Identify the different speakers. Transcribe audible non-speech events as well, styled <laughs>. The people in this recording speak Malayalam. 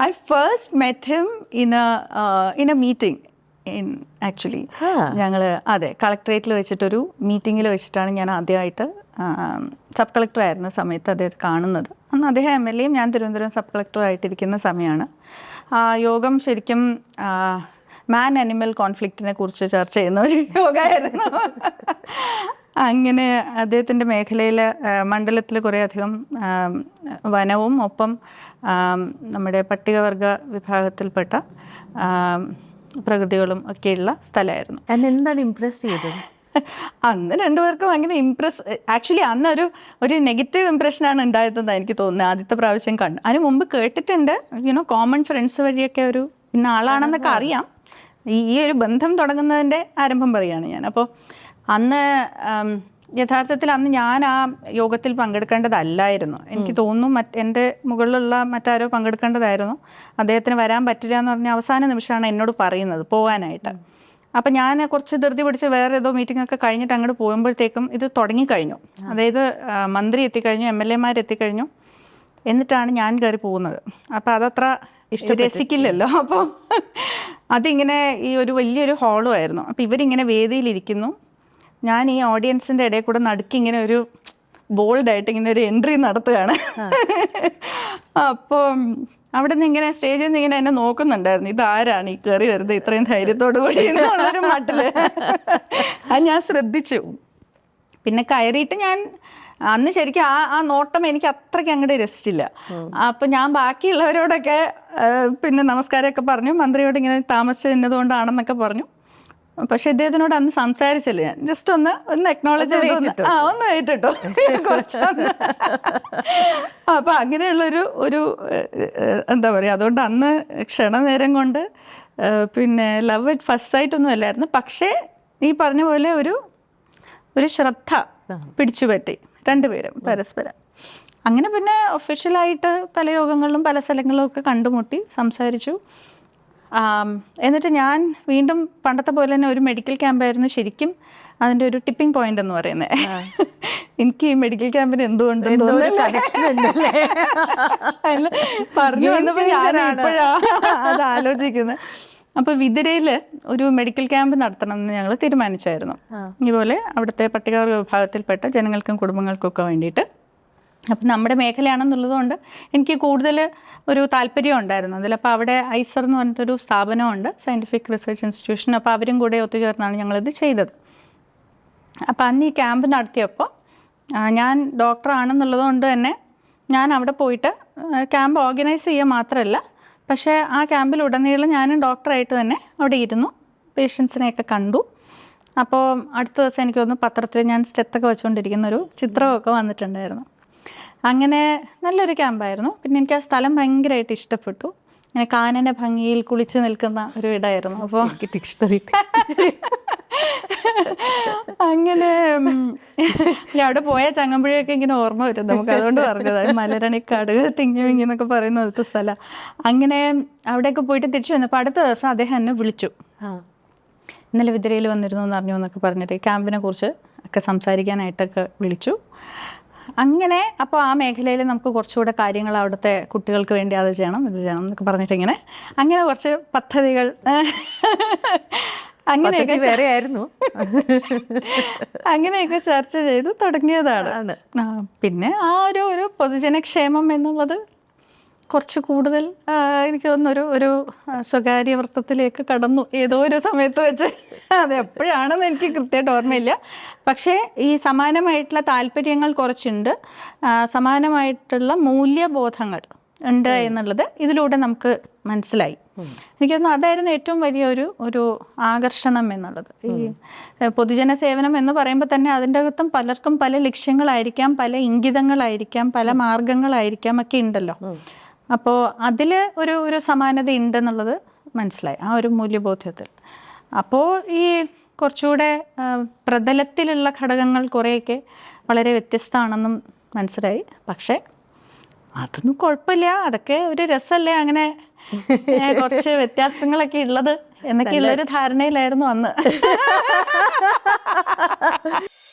Speaker 1: I first met him in a uh, in a meeting in actually. ഞങ്ങൾ അതെ കളക്ടറേറ്റിൽ വെച്ചിട്ടൊരു മീറ്റിങ്ങിൽ വെച്ചിട്ടാണ് ഞാൻ ആദ്യമായിട്ട് സബ് കളക്ടർ ആയിരുന്ന സമയത്ത് അദ്ദേഹത്തെ കാണുന്നത്. അന്ന് അദ്ദേഹം എം എൽ എയും ഞാൻ തിരുവനന്തപുരം സബ് കളക്ടറായിട്ടിരിക്കുന്ന സമയമാണ് ആ യോഗം ശരിക്കും മാൻ അനിമൽ കോൺഫ്ലിക്റ്റിനെ കുറിച്ച് ചർച്ച ചെയ്യുന്ന ഒരു യോഗമായിരുന്നു അങ്ങനെ അദ്ദേഹത്തിന്റെ മേഖലയിൽ മണ്ഡലത്തിൽ കുറേ അധികം വനവും ഒപ്പം നമ്മുടെ പട്ടികവർഗ വിഭാഗത്തിൽപ്പെട്ട പ്രകൃതികളും ഒക്കെയുള്ള സ്ഥലമായിരുന്നു.
Speaker 2: എന്താണ് ഇംപ്രസ് ചെയ്തത്? <laughs>
Speaker 1: അന്ന് രണ്ടുപേർക്കും അങ്ങനെ ഇംപ്രസ് ആക്ച്വലി അന്ന് ഒരു ഒരു നെഗറ്റീവ് ഇംപ്രഷനാണ് ഉണ്ടായതെന്ന് എനിക്ക് തോന്നുന്നത് ആദ്യത്തെ പ്രാവശ്യം കണ്ടു. അതിന് മുമ്പ് കേട്ടിട്ടുണ്ട്. യുനോ കോമൺ ഫ്രണ്ട്സ് വഴിയൊക്കെ ഒരു ഇന്ന ആളാണെന്നൊക്കെ അറിയാം. ഈ ഒരു ബന്ധം തുടങ്ങുന്നതിന്റെ ആരംഭം പറയുകയാണ് ഞാൻ. അപ്പോൾ അന്ന് യഥാർത്ഥത്തിൽ അന്ന് ഞാൻ ആ യോഗത്തിൽ പങ്കെടുക്കേണ്ടതല്ലായിരുന്നു. എനിക്ക് തോന്നുന്നു മറ്റ് എന്റെ മുകളിലുള്ള മറ്റാരോ പങ്കെടുക്കേണ്ടതായിരുന്നു. അദ്ദേഹത്തിന് വരാൻ പറ്റില്ല എന്ന് പറഞ്ഞ അവസാന നിമിഷമാണ് എന്നോട് പറയുന്നത് പോകാനായിട്ട് അപ്പം ഞാൻ കുറച്ച് ധൃതി പിടിച്ച് വേറെ ഏതോ മീറ്റിംഗ് ഒക്കെ കഴിഞ്ഞിട്ട് അങ്ങോട്ട് പോകുമ്പോഴത്തേക്കും ഇത് തുടങ്ങിക്കഴിഞ്ഞു. അതായത് മന്ത്രി എത്തിക്കഴിഞ്ഞു എം എൽ എമാർ എത്തിക്കഴിഞ്ഞു. എന്നിട്ടാണ് ഞാൻ കയറി പോകുന്നത്. അപ്പം അതത്ര രസിക്കില്ലല്ലോ. അപ്പോൾ അതിങ്ങനെ ഈ ഒരു വലിയൊരു ഹാളും ആയിരുന്നു. അപ്പം ഇവരിങ്ങനെ വേദിയിലിരിക്കുന്നു ഞാൻ ഈ ഓഡിയൻസിന്റെ ഇടയിൽ കൂടെ നടുക്ക് ഇങ്ങനെ ഒരു ബോൾഡായിട്ട് ഇങ്ങനെ ഒരു എൻട്രി നടത്തുകയാണ്. അപ്പം അവിടെ നിന്ന് ഇങ്ങനെ സ്റ്റേജിൽ നിന്ന് ഇങ്ങനെ എന്നെ നോക്കുന്നുണ്ടായിരുന്നു. ഇതാരാണ് ഈ കയറി വരുന്നത് ഇത്രയും ധൈര്യത്തോടു കൂടി എന്നുള്ളൊരു മട്ടിൽ. അത് ഞാൻ ശ്രദ്ധിച്ചു. പിന്നെ കയറിയിട്ട് ഞാൻ അന്ന് ശരിക്കും ആ ആ നോട്ടം എനിക്ക് അത്രയ്ക്ക് അങ്ങോട്ട് രസിച്ചില്ല അപ്പം ഞാൻ ബാക്കിയുള്ളവരോടൊക്കെ പിന്നെ നമസ്കാരമൊക്കെ പറഞ്ഞു. മന്ത്രിയോട് ഇങ്ങനെ താമസിച്ചതുകൊണ്ടാണെന്നൊക്കെ പറഞ്ഞു. പക്ഷെ ഇദ്ദേഹത്തിനോട് അന്ന് സംസാരിച്ചില്ല. ഞാൻ ജസ്റ്റ് ഒന്ന് ഒന്ന് എക്നോളജ് ചെയ്ത്. ആ ഒന്ന് ഏറ്റിട്ടു. <laughs> കുറച്ചൊന്ന്. <laughs> അപ്പൊ അങ്ങനെയുള്ളൊരു ഒരു എന്താ പറയുക അതുകൊണ്ട് അന്ന് ക്ഷണനേരം കൊണ്ട് പിന്നെ ലവ് അറ്റ് ഫസ്റ്റ് സൈറ്റ് ഒന്നും അല്ലായിരുന്നു. പക്ഷേ ഈ പറഞ്ഞ പോലെ ഒരു ഒരു ശ്രദ്ധ പിടിച്ചുപറ്റി രണ്ടുപേരും പരസ്പരം. അങ്ങനെ പിന്നെ ഒഫീഷ്യലായിട്ട് പല യോഗങ്ങളിലും പല സ്ഥലങ്ങളിലും ഒക്കെ കണ്ടുമുട്ടി സംസാരിച്ചു. എന്നിട്ട് ഞാൻ വീണ്ടും പണ്ടത്തെ പോലെ തന്നെ ഒരു മെഡിക്കൽ ക്യാമ്പായിരുന്നു ശരിക്കും അതിന്റെ ഒരു ടിപ്പിംഗ് പോയിന്റ് എന്ന് പറയുന്നത് എനിക്ക് ഈ മെഡിക്കൽ ക്യാമ്പിന് എന്തുകൊണ്ട് പറഞ്ഞു വന്നപ്പോൾ ഞാൻ അത് ആലോചിക്കുന്നത് അപ്പൊ വിതിരയിൽ ഒരു മെഡിക്കൽ ക്യാമ്പ് നടത്തണം എന്ന് ഞങ്ങൾ തീരുമാനിച്ചായിരുന്നു ഇതുപോലെ അവിടുത്തെ പട്ടികവർഗ വിഭാഗത്തിൽപ്പെട്ട ജനങ്ങൾക്കും കുടുംബങ്ങൾക്കും ഒക്കെ വേണ്ടിയിട്ട് അപ്പം നമ്മുടെ മേഖലയാണെന്നുള്ളതുകൊണ്ട് എനിക്ക് കൂടുതൽ ഒരു താല്പര്യം ഉണ്ടായിരുന്നു. അതിൽ അപ്പോൾ അവിടെ ഐസർ എന്ന് പറഞ്ഞിട്ടൊരു സ്ഥാപനമുണ്ട് സയന്റിഫിക് റിസർച്ച് ഇൻസ്റ്റിറ്റ്യൂഷൻ അപ്പോൾ അവരും കൂടെ ഒത്തുചേർന്നാണ് ഞങ്ങളിത് ചെയ്തത്. അപ്പോൾ അന്ന് ഈ ക്യാമ്പ് നടത്തിയപ്പോൾ ഞാൻ ഡോക്ടറാണെന്നുള്ളത് കൊണ്ട് തന്നെ ഞാൻ അവിടെ പോയിട്ട് ക്യാമ്പ് ഓർഗനൈസ് ചെയ്യുക മാത്രമല്ല പക്ഷേ ആ ക്യാമ്പിൽ ഉടനീളം ഞാനും ഡോക്ടറായിട്ട് തന്നെ അവിടെ ഇരുന്നു. പേഷ്യൻസിനെയൊക്കെ കണ്ടു. അപ്പോൾ അടുത്ത ദിവസം എനിക്ക് തോന്നുന്നു പത്രത്തിൽ ഞാൻ സ്റ്റെത്തൊക്കെ വെച്ചുകൊണ്ടിരിക്കുന്ന ഒരു ചിത്രമൊക്കെ വന്നിട്ടുണ്ടായിരുന്നു. അങ്ങനെ നല്ലൊരു ക്യാമ്പായിരുന്നു. പിന്നെ എനിക്ക് ആ സ്ഥലം ഭയങ്കരമായിട്ട് ഇഷ്ടപ്പെട്ടു. ഇങ്ങനെ കാനന ഭംഗിയിൽ കുളിച്ച് നിൽക്കുന്ന ഒരു ഇടമായിരുന്നു അപ്പോൾ
Speaker 2: ഡിക്ഷണറി
Speaker 1: അങ്ങനെ അവിടെ പോയ ചങ്ങമ്പുഴയൊക്കെ ഇങ്ങനെ ഓർമ്മ വരും. നമുക്ക് അതുകൊണ്ട് പറഞ്ഞത് മലരണിക്കാട് മലരണിക്കാടുകൾ തിങ്ങി വിങ്ങി എന്നൊക്കെ പറയുന്ന പോലത്തെ സ്ഥലം. അങ്ങനെ അവിടെയൊക്കെ പോയിട്ട് തിരിച്ചു വന്നപ്പോൾ അടുത്ത ദിവസം അദ്ദേഹം എന്നെ വിളിച്ചു. ഇന്നലെ വിദ്രയിൽ വന്നിരുന്നു എന്ന് അറിഞ്ഞു എന്നൊക്കെ പറഞ്ഞിട്ട് ക്യാമ്പിനെ കുറിച്ച് ഒക്കെ സംസാരിക്കാനായിട്ടൊക്കെ വിളിച്ചു. അങ്ങനെ അപ്പോൾ ആ മേഖലയിൽ നമുക്ക് കുറച്ചുകൂടെ കാര്യങ്ങൾ അവിടുത്തെ കുട്ടികൾക്ക് വേണ്ടി അത് ചെയ്യണം ഇത് ചെയ്യണം എന്നൊക്കെ പറഞ്ഞിട്ട് ഇങ്ങനെ അങ്ങനെ കുറച്ച് പദ്ധതികൾ അങ്ങനെയൊക്കെ
Speaker 2: വേറെ ആയിരുന്നു.
Speaker 1: അങ്ങനെയൊക്കെ ചർച്ച ചെയ്ത് തുടങ്ങിയതാണ്. പിന്നെ ആ ഒരു ഒരു പൊതുജനക്ഷേമം എന്നുള്ളത് കുറച്ച് കൂടുതൽ എനിക്ക് തോന്നുന്നൊരു ഒരു ഒരു സ്വകാര്യ വൃത്തത്തിലേക്ക് കടന്നു ഏതോ ഒരു സമയത്ത് വെച്ച്. അത് എപ്പോഴാണെന്ന് എനിക്ക് കൃത്യമായിട്ട് ഓർമ്മയില്ല. പക്ഷേ ഈ സമാനമായിട്ടുള്ള താല്പര്യങ്ങൾ കുറച്ചുണ്ട്. സമാനമായിട്ടുള്ള മൂല്യബോധങ്ങൾ ഉണ്ട് എന്നുള്ളത് ഇതിലൂടെ നമുക്ക് മനസ്സിലായി. എനിക്ക് തോന്നുന്നു അതായിരുന്നു ഏറ്റവും വലിയൊരു ഒരു ആകർഷണം എന്നുള്ളത്. ഈ പൊതുജന സേവനം എന്ന് പറയുമ്പോൾ തന്നെ അതിന്റെ അകത്തും പലർക്കും പല ലക്ഷ്യങ്ങളായിരിക്കാം പല ഇംഗിതങ്ങളായിരിക്കാം പല മാർഗങ്ങളായിരിക്കാം ഒക്കെ ഉണ്ടല്ലോ. അപ്പോൾ അതിൽ ഒരു ഒരു സമാനത ഉണ്ടെന്നുള്ളത് മനസ്സിലായി ആ ഒരു മൂല്യബോധ്യത്തിൽ. അപ്പോൾ ഈ കുറച്ചുകൂടെ പ്രതലത്തിലുള്ള ഘടകങ്ങൾ കുറേയൊക്കെ വളരെ വ്യത്യസ്തമാണെന്നും മനസ്സിലായി. പക്ഷേ അതൊന്നും കുഴപ്പമില്ല അതൊക്കെ ഒരു രസമല്ലേ അങ്ങനെ കുറച്ച് വ്യത്യാസങ്ങളൊക്കെ ഉള്ളത് എന്നൊക്കെയുള്ളൊരു ധാരണയിലായിരുന്നു അന്ന്. <laughs>